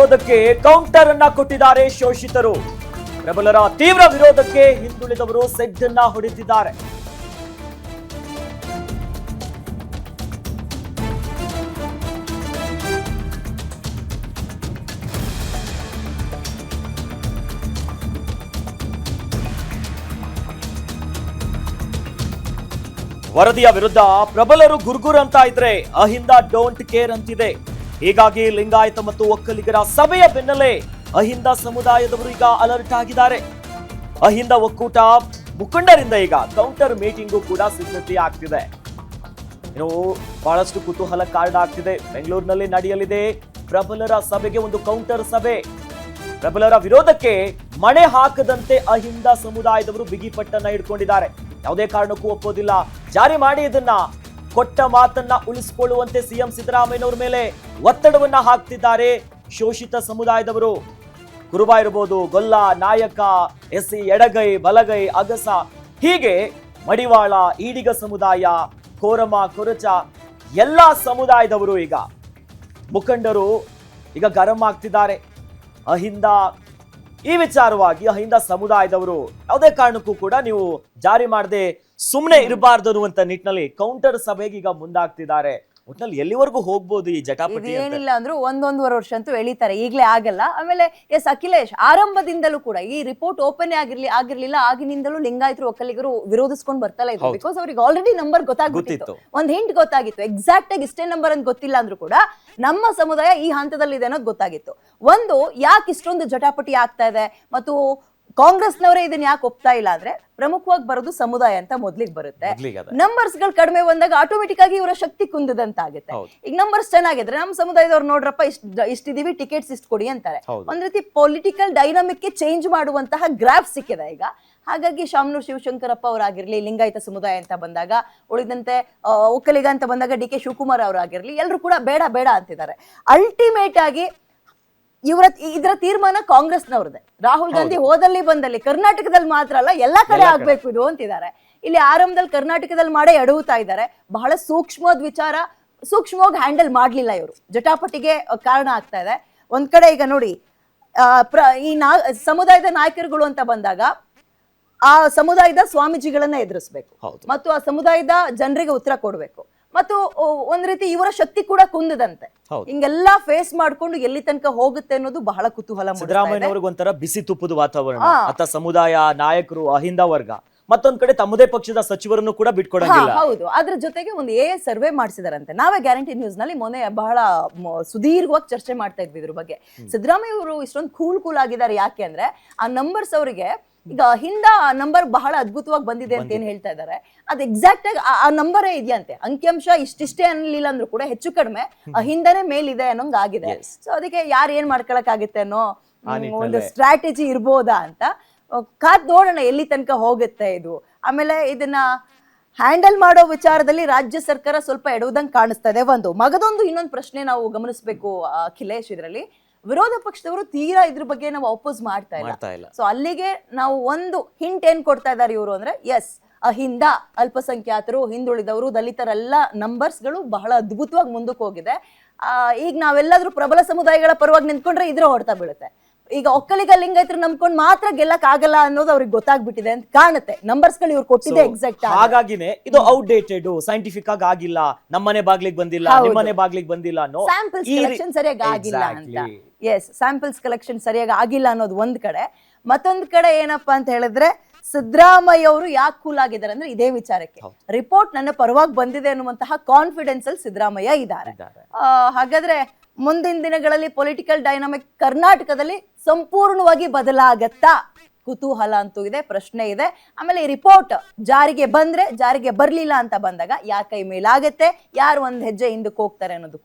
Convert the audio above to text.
ವಿರೋಧಕ್ಕೆ counter ಅನ್ನ ಕೊಟ್ಟಿದ್ದಾರೆ ಶೋಷಿತರು. ಪ್ರಬಲರ ತೀವ್ರ ವಿರೋಧಕ್ಕೆ ಹಿಂದುಳಿದವರು ಸೆಡ್ಡನ್ನ ಹೊಡೆದಿದ್ದಾರೆ. ವರದಿಯ ವಿರುದ್ಧ ಪ್ರಬಲರು ಗುರ್ಗುರ್ ಅಂತ ಇದ್ರೆ ಅಹಿಂದ ಡೋಂಟ್ ಕೇರ್ ಅಂತಿದೆ. ಹೀಗಾಗಿ ಲಿಂಗಾಯತ ಮತ್ತು ಒಕ್ಕಲಿಗರ ಸಭೆಯ ಬೆನ್ನಲ್ಲೇ ಅಹಿಂದ ಸಮುದಾಯದವರು ಈಗ ಅಲರ್ಟ್ ಆಗಿದ್ದಾರೆ. ಅಹಿಂದ ಒಕ್ಕೂಟ ಮುಖಂಡರಿಂದ ಈಗ ಕೌಂಟರ್ ಮೀಟಿಂಗು ಕೂಡ ಸಿದ್ಧತೆ ಆಗ್ತಿದೆ. ಇನ್ನು ಬಹಳಷ್ಟು ಕುತೂಹಲ ಕಾರಣ ಆಗ್ತಿದೆ. ಬೆಂಗಳೂರಿನಲ್ಲಿ ನಡೆಯಲಿದೆ ಪ್ರಬಲರ ಸಭೆಗೆ ಒಂದು ಕೌಂಟರ್ ಸಭೆ. ಪ್ರಬಲರ ವಿರೋಧಕ್ಕೆ ಮಣೆ ಹಾಕದಂತೆ ಅಹಿಂದ ಸಮುದಾಯದವರು ಬಿಗಿಪಟ್ಟನ್ನ ಹಿಡ್ಕೊಂಡಿದ್ದಾರೆ. ಯಾವುದೇ ಕಾರಣಕ್ಕೂ ಒಪ್ಪೋದಿಲ್ಲ. ಜಾರಿ ಮಾಡಿ ಇದನ್ನ ಕೊಟ್ಟ ಮಾತನ್ನ ಉಳಿಸಿಕೊಳ್ಳುವಂತೆ ಸಿಎಂ ಸಿದ್ದರಾಮಯ್ಯನವರ ಮೇಲೆ ಒತ್ತಡವನ್ನ ಹಾಕ್ತಿದ್ದಾರೆ ಶೋಷಿತ ಸಮುದಾಯದವರು. ಕುರುಬ ಇರಬಹುದು ಗೊಲ್ಲ, ನಾಯಕ, ಎಸ್ಸಿ, ಎಡಗೈ, ಬಲಗೈ, ಅಗಸ, ಹೀಗೆ ಮಡಿವಾಳ, ಈಡಿಗ ಸಮುದಾಯ, ಕೋರಮ, ಕೊರಚ ಎಲ್ಲ ಸಮುದಾಯದವರು ಈಗ. ಮುಖಂಡರು ಈಗ ಗರಂ ಆಗ್ತಿದ್ದಾರೆ. ಅಹಿಂದ, ಈ ವಿಚಾರವಾಗಿ ಅಹಿಂದ ಸಮುದಾಯದವರು ಯಾವುದೇ ಕಾರಣಕ್ಕೂ ಕೂಡ ನೀವು ಜಾರಿ ಮಾಡದೆ ಸುಮ್ಮನೆ ಇರಬಾರ್ದು ಅನ್ನುವಂತ ನಿಟ್ಟಿನಲ್ಲಿ ಕೌಂಟರ್ ಸಭೆಗೆ ಈಗ ಮುಂದಾಗ್ತಿದ್ದಾರೆ. ಒಟ್ನಲ್ಲಿ ಎಲ್ಲಿವರೆಗೂ ಹೋಗ್ಬೋದು ಈ ಜಟಾಪಟಿ ಅಂತ? ಇದೇನಿಲ್ಲ ಅಂದ್ರೂ ಒಂದೊಂದುವರೆ ವರ್ಷ ಅಂತೂ ಎಳಿತಾರೆ. ಈಗಲೇ ಆಗಲ್ಲ. ಆಮೇಲೆ ಎಸ್ ಅಖಿಲೇಶ್ ಆರಂಭದಿಂದಲೂ ಕೂಡ ಈ ರಿಪೋರ್ಟ್ ಓಪನ್ ಆಗಿರ್ಲಿ ಆಗಿರ್ಲಿಲ್ಲ ಆಗಿನಿಂದಲೂ ಲಿಂಗಾಯತರು ಒಕ್ಕಲಿಗರು ವಿರೋಧಿಸ್ಕೊಂಡು ಬರ್ತಲೇ ಇದ್ರು. ಹೌದು. ಬಿಕಾಸ್ ಅವ್ರಿಗೆ ಆಲ್ರೆಡಿ ನಂಬರ್ ಗೊತ್ತಾಗ್ಬಿಟ್ಟಿತ್ತು. ಗೊತ್ತಿತ್ತು. ಒಂದ್ ಹಿಂಟ್ ಗೊತ್ತಾಗಿತ್ತು. ಎಕ್ಸಾಕ್ಟ್ ಆಗಿ ಇಷ್ಟೇ ನಂಬರ್ ಅಂತ ಗೊತ್ತಿಲ್ಲ ಅಂದ್ರೂ ಕೂಡ ನಮ್ಮ ಸಮುದಾಯ ಈ ಹಂತದಲ್ಲಿ ಇದೆ ಅನ್ನೋದು ಗೊತ್ತಾಗಿತ್ತು. ಒಂದು ಯಾಕೆ ಇಷ್ಟೊಂದು ಜಟಾಪಟಿ ಆಗ್ತಾ ಇದೆ? ಮತ್ತು ಕಾಂಗ್ರೆಸ್ನವರೇ ಇದನ್ನ ಯಾಕೆ ಒಪ್ತಾ ಇಲ್ಲ ಅಂದ್ರೆ ಪ್ರಮುಖವಾಗಿ ಬರೋದು ಸಮುದಾಯ ಅಂತ ಮೊದ್ಲಿಗೆ ಬರುತ್ತೆ. ನಂಬರ್ಸ್ಗಳು ಕಡಿಮೆ ಬಂದಾಗ ಆಟೋಮೆಟಿಕ್ ಆಗಿ ಇವರ ಶಕ್ತಿ ಕುಂದದಂತ ಆಗುತ್ತೆ ಈಗ ನಂಬರ್ಸ್ ಚೆನ್ನಾಗಿದ್ರೆ ನಮ್ಮ ಸಮುದಾಯದವ್ರು ನೋಡ್ರಪ್ಪ ಇಷ್ಟ ಇಷ್ಟಿದೀವಿ ಟಿಕೆಟ್ಸ್ ಇಷ್ಟು ಕೊಡಿ ಅಂತಾರೆ. ಒಂದ್ ರೀತಿ ಪೊಲಿಟಿಕಲ್ ಡೈನಾಮಿಕ್ಗೆ ಚೇಂಜ್ ಮಾಡುವಂತಹ ಗ್ರಾಫ್ ಸಿಕ್ಕಿದೆ ಈಗ. ಹಾಗಾಗಿ ಶಾಮನೂರ್ ಶಿವಶಂಕರಪ್ಪ ಅವರಾಗಿರ್ಲಿ ಲಿಂಗಾಯತ ಸಮುದಾಯ ಅಂತ ಬಂದಾಗ ಉಳಿದಂತೆ ಒಕ್ಕಲಿಗ ಅಂತ ಬಂದಾಗ ಡಿ ಕೆ ಶಿವಕುಮಾರ್ ಅವರಾಗಿರ್ಲಿ ಎಲ್ಲರೂ ಕೂಡ ಬೇಡ ಬೇಡ ಅಂತಿದ್ದಾರೆ. ಅಲ್ಟಿಮೇಟ್ ಆಗಿ ಇವರ ಇದರ ತೀರ್ಮಾನ ಕಾಂಗ್ರೆಸ್ನವ್ರದೇ ರಾಹುಲ್ ಗಾಂಧಿ ಹೋದಲ್ಲಿ ಬಂದಲ್ಲಿ ಕರ್ನಾಟಕದಲ್ಲಿ ಮಾತ್ರ ಅಲ್ಲ ಎಲ್ಲಾ ಕಡೆ ಆಗ್ಬೇಕು ಇದು ಅಂತಿದ್ದಾರೆ. ಇಲ್ಲಿ ಆರಂಭದಲ್ಲಿ ಕರ್ನಾಟಕದಲ್ಲಿ ಮಾಡೇ ಎಡವುತ್ತಾ ಇದ್ದಾರೆ. ಬಹಳ ಸೂಕ್ಷ್ಮದ ವಿಚಾರ ಸೂಕ್ಷ್ಮವಾಗಿ ಹ್ಯಾಂಡಲ್ ಮಾಡ್ಲಿಲ್ಲ ಇವರು. ಜಟಾಪಟಿಗೆ ಕಾರಣ ಆಗ್ತಾ ಇದೆ. ಒಂದ್ ಕಡೆ ಈಗ ನೋಡಿ ಆ, ಪ್ರ ಈ ನಾ ಸಮುದಾಯದ ನಾಯಕರುಗಳು ಅಂತ ಬಂದಾಗ ಆ ಸಮುದಾಯದ ಸ್ವಾಮೀಜಿಗಳನ್ನ ಎದುರಿಸ್ಬೇಕು. ಮತ್ತು ಆ ಸಮುದಾಯದ ಜನರಿಗೆ ಉತ್ತರ ಕೊಡ್ಬೇಕು. ಮತ್ತು ಒಂದ್ ರೀತಿ ಇವರ ಶಕ್ತಿ ಕೂಡ ಕುಂದದಂತೆ. ಹಿಂಗೆಲ್ಲಾ ಫೇಸ್ ಮಾಡ್ಕೊಂಡು ಎಲ್ಲಿ ತನಕ ಹೋಗುತ್ತೆ ಅನ್ನೋದು ಬಹಳ ಕುತೂಹಲ ಮೂಡಿಸ್ತಾ ಇದೆ. ಸಿದ್ದರಾಮಯ್ಯನವ್ರಿಗೆ ಒಂಥರ ಬಿಸಿ ತುಪ್ಪದ ವಾತಾವರಣ. ಅಥವಾ ಸಮುದಾಯ ನಾಯಕರು ಅಹಿಂದ ವರ್ಗ. ಮತ್ತೊಂದ್ ಕಡೆ ತಮ್ಮದೇ ಪಕ್ಷದ ಸಚಿವರನ್ನು ಕೂಡ ಬಿಟ್ಕೊಡಂಗಿಲ್ಲ. ಹೌದು. ಅದ್ರ ಜೊತೆಗೆ ಒಂದು ಎ ಸರ್ವೆ ಮಾಡಿಸಿದಾರಂತೆ. ನಾವೇ ಗ್ಯಾರಂಟಿ ನ್ಯೂಸ್ನಲ್ಲಿ ಮೊನ್ನೆ ಬಹಳ ಸುದೀರ್ಘವಾಗಿ ಚರ್ಚೆ ಮಾಡ್ತಾ ಇದ್ವಿ ಇದ್ರ ಬಗ್ಗೆ. ಸಿದ್ದರಾಮಯ್ಯ ಅವರು ಇಷ್ಟೊಂದು ಕೂಲ್ ಕೂಲ್ ಆಗಿದ್ದಾರೆ ಯಾಕೆ ಅಂದ್ರೆ ಆ ನಂಬರ್ಸ್ ಅವರಿಗೆ ಈಗ ಹಿಂದ ಆ ನಂಬರ್ ಬಹಳ ಅದ್ಭುತವಾಗಿ ಬಂದಿದೆ ಅಂತ ಏನ್ ಹೇಳ್ತಾ ಇದ್ದಾರೆ ಅದು ಎಕ್ಸಾಕ್ಟ್ ಆಗಿ ಆ- ನಂಬರೇ ಇದೆಯಂತೆ ಅಂಕಿಅಂಶ ಇಷ್ಟಿಷ್ಟೇ ಅನ್ಲಿಲ್ಲ ಅಂದ್ರೂ ಕೂಡ ಹೆಚ್ಚು ಕಡಿಮೆ ಹಿಂದನೇ ಮೇಲಿದೆ ಅನ್ನೋಂಗ್ ಆಗಿದೆ. ಸೊ ಅದಕ್ಕೆ ಯಾರು ಏನ್ ಮಾಡ್ಕೊಳಕ್ ಆಗುತ್ತೆ ಅನ್ನೋ ಒಂದು. ಸ್ಟ್ರಾಟಜಿ ಇರ್ಬೋದಾ ಅಂತ. ಕಾದ್ ನೋಡೋಣ ಎಲ್ಲಿ ತನಕ ಹೋಗುತ್ತೆ ಇದು. ಆಮೇಲೆ ಇದನ್ನ ಹ್ಯಾಂಡಲ್ ಮಾಡೋ ವಿಚಾರದಲ್ಲಿ ರಾಜ್ಯ ಸರ್ಕಾರ ಸ್ವಲ್ಪ ಎಡುವುದಂಗೆ ಕಾಣಿಸ್ತಾ ಇದೆ. ಒಂದು ಮಗದೊಂದು ಇನ್ನೊಂದು ಪ್ರಶ್ನೆ ನಾವು ಗಮನಿಸಬೇಕು ಅಖಿಲೇಶ್ ಇದರಲ್ಲಿ. ವಿರೋಧ ಪಕ್ಷದವರು ತೀರಾ ಇದ್ರ ಬಗ್ಗೆ ನಾವು ಅಪೋಸ್ ಮಾಡ್ತಾ ಇಲ್ಲ. ಸೊ ಅಲ್ಲಿಗೆ ನಾವು ಒಂದು ಹಿಂಟ್ ಏನ್ ಕೊಡ್ತಾ ಇದ್ದಾರೆ ಇವರು ಅಂದ್ರೆ ಎಸ್ ಅಹಿಂದ ಅಲ್ಪಸಂಖ್ಯಾತರು ಹಿಂದುಳಿದವರು ದಲಿತರೆಲ್ಲ ನಂಬರ್ಸ್ಗಳು ಬಹಳ ಅದ್ಭುತವಾಗಿ ಮುಂದಕ್ಕೆ ಹೋಗಿದೆ. ಆ, ಈಗ ನಾವೆಲ್ಲಾದ್ರೂ ಪ್ರಬಲ ಸಮುದಾಯಗಳ ಪರವಾಗಿ ನಿಂತ್ಕೊಂಡ್ರೆ ಇದ್ರ ಹೊಡ್ತಾ ಬೀಳುತ್ತೆ. ಈಗ ಒಕ್ಕಲಿಗ ಲಿಂಗಾಯತರು ನಂಬ್ಕೊಂಡು ಮಾತ್ರ ಗೆಲ್ಲಕ್ ಆಗಲ್ಲ ಅನ್ನೋದು ಅವ್ರಿಗೆ ಗೊತ್ತಾಗ್ಬಿಟ್ಟಿದೆ ಅಂತ ಕಾಣುತ್ತೆ. ನಂಬರ್ಸ್ಗಳು ಇವ್ರು ಕೊಟ್ಟಿದೆ ಎಕ್ಸಾಕ್ಟ್ ಹಾಗಾಗಿನೇ ಇದು ಔಟ್ಡೇಟೆಡ್ ಸೈಂಟಿಫಿಕ್ ಆಗಿ ಆಗಿಲ್ಲ. ನಮ್ಮನೆ ಬಾಗ್ಲಿಗೆ ಬಂದಿಲ್ಲ. ನಿಮ್ಮನೆ ಬಾಗ್ಲಿಗೆ ಬಂದಿಲ್ಲ ಈ ಸರಿಯಾಗಿ ಆಗಿಲ್ಲ ಅಂತ. ಎಸ್ ಸ್ಯಾಂಪಲ್ಸ್ ಕಲೆಕ್ಷನ್ ಸರಿಯಾಗಿ ಆಗಿಲ್ಲ ಅನ್ನೋದು ಒಂದ್ ಕಡೆ. ಮತ್ತೊಂದ್ ಕಡೆ ಏನಪ್ಪಾ ಅಂತ ಹೇಳಿದ್ರೆ ಸಿದ್ದರಾಮಯ್ಯ ಅವರು ಯಾಕೆ ಕೂಲ್ ಆಗಿದ್ದಾರೆ ಅಂದ್ರೆ ಇದೇ ವಿಚಾರಕ್ಕೆ. ರಿಪೋರ್ಟ್ ನನ್ನ ಪರವಾಗಿ ಬಂದಿದೆ ಅನ್ನುವಂತಹ ಕಾನ್ಫಿಡೆನ್ಸ್ ಅಲ್ಲಿ ಸಿದ್ದರಾಮಯ್ಯ ಇದ್ದಾರೆ. ಹಾಗಾದ್ರೆ ಮುಂದಿನ ದಿನಗಳಲ್ಲಿ ಪೊಲಿಟಿಕಲ್ ಡೈನಾಮಿಕ್ ಕರ್ನಾಟಕದಲ್ಲಿ ಸಂಪೂರ್ಣವಾಗಿ ಬದಲಾಗತ್ತಾ? ಕುತೂಹಲ ಅಂತೂ ಇದೆ ಪ್ರಶ್ನೆ ಇದೆ. ಆಮೇಲೆ ಈ ರಿಪೋರ್ಟ್ ಜಾರಿಗೆ ಬಂದ್ರೆ ಜಾರಿಗೆ ಬರ್ಲಿಲ್ಲ ಅಂತ ಬಂದಾಗ ಯಾರ ಕೈ ಮೇಲಾಗತ್ತೆ ಯಾರು ಒಂದ್ ಹೆಜ್ಜೆ ಹಿಂದಕ್ಕೆ ಹೋಗ್ತಾರೆ ಅನ್ನೋದು